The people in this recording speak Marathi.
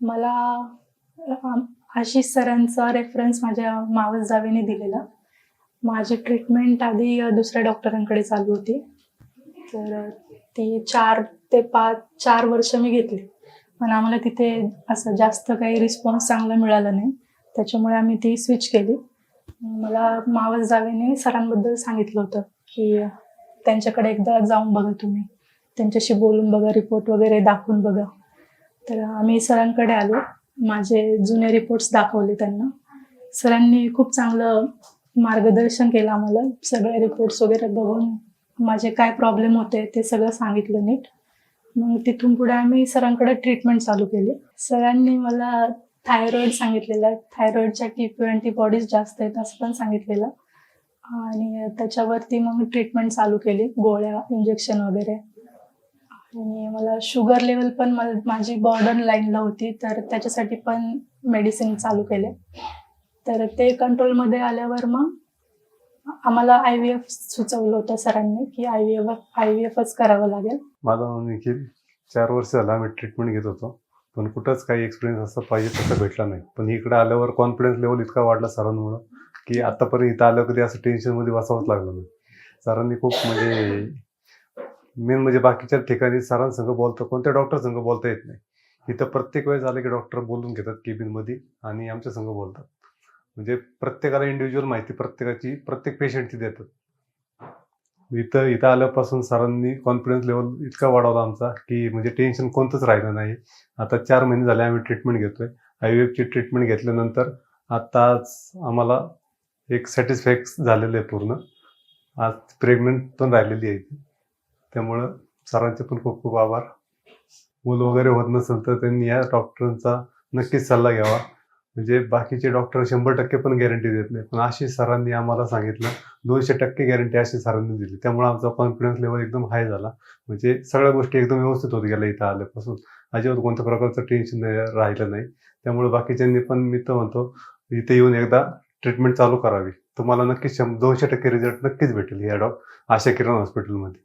मला आशिष सरांचा रेफरन्स माझ्या मावस जावेने दिलेला. माझी ट्रीटमेंट आधी दुसऱ्या डॉक्टरांकडे चालू होती. तर ती चार ते पाच चार वर्ष मी घेतली. पण आम्हाला तिथे असं जास्त काही रिस्पॉन्स चांगला मिळाला नाही. त्याच्यामुळे आम्ही ती स्विच केली. मला मावस जावेने सरांबद्दल सांगितलं होतं की त्यांच्याकडे एकदा जाऊन बघा तुम्ही. त्यांच्याशी बोलून बघा रिपोर्ट वगैरे दाखवून बघा. तर आम्ही सरांकडे आलो. माझे जुने रिपोर्ट्स दाखवले त्यांना. सरांनी खूप चांगलं मार्गदर्शन केलं आम्हाला. सगळे रिपोर्ट्स वगैरे बघून माझे काय प्रॉब्लेम होते ते सगळं सांगितलं नीट. मग तिथून पुढे आम्ही सरांकडे ट्रीटमेंट चालू केली. सरांनी मला थायरॉइड सांगितलेलं थायरॉइडच्या टी अँटीबॉडीज जास्त आहेत असं पण सांगितलेलं. आणि त्याच्यावरती मग ट्रीटमेंट चालू केली. गोळ्या इंजेक्शन वगैरे. आणि मला शुगर लेवल पण मला माझी बॉर्डर लाईनला होती तर त्याच्यासाठी पण मेडिसिन चालू केले. तर ते कंट्रोलमध्ये आल्यावर मग आम्हाला आय व्ही एफ सुचवलं होतं सरांनी की I V F I V एफच करावं लागेल. माझं नाव निखिल चार वर्ष झालं आम्ही ट्रीटमेंट घेत होतो पण कुठंच काही एक्सपिरियन्स असं पाहिजे तसं भेटला नाही. पण इकडे आल्यावर कॉन्फिडन्स लेवल इतका वाढला सरांमुळं की आतापर्यंत इथं आलं कधी असं टेन्शनमध्ये बसावंच लागलं नाही. सरांनी खूप म्हणजे मेन म्हणजे बाकीच्या ठिकाणी सरांसंग बोलतं कोणत्या डॉक्टर संघ बोलता येत नाही. इथं प्रत्येक वेळेस आले की डॉक्टर बोलून घेतात केबिनमध्ये आणि आमच्या संघ बोलतात. म्हणजे प्रत्येकाला इंडिव्हिज्युअल माहिती प्रत्येकाची प्रत्येक पेशंटची देतात. इथं इथं आल्यापासून सरांनी कॉन्फिडन्स लेवल इतका वाढवला आमचा की म्हणजे टेन्शन कोणतंच राहिलं नाही. आता चार महिने झाले आम्ही ट्रीटमेंट घेतोय. आय ची एफची ट्रीटमेंट घेतल्यानंतर आताच आम्हाला एक सॅटिस्फॅक्स झालेलं आहे पूर्ण. आज प्रेग्नंट पण राहिलेली आहे. त्यामुळं सरांचे पण खूप खूप आभार. मुलं वगैरे होत नसेल तर त्यांनी या डॉक्टरांचा नक्कीच सल्ला घ्यावा. म्हणजे बाकीचे डॉक्टर शंभर टक्के पण गॅरंटी देत नाही पण अशी सरांनी आम्हाला सांगितलं दोनशे टक्के गॅरंटी अशी सरांनी दिली. त्यामुळे आमचा कॉन्फिडन्स लेवल एकदम हाय झाला. म्हणजे सगळ्या गोष्टी एकदम व्यवस्थित होत गेल्या इथं आल्यापासून. अजिबात कोणत्या प्रकारचं टेन्शन राहिलं नाही. त्यामुळे बाकीच्यांनी पण मी तर म्हणतो इथे येऊन एकदा ट्रीटमेंट चालू करावी. तुम्हाला नक्कीच दोनशे टक्के रिझल्ट नक्कीच भेटेल या डॉ आशा किरण हॉस्पिटलमध्ये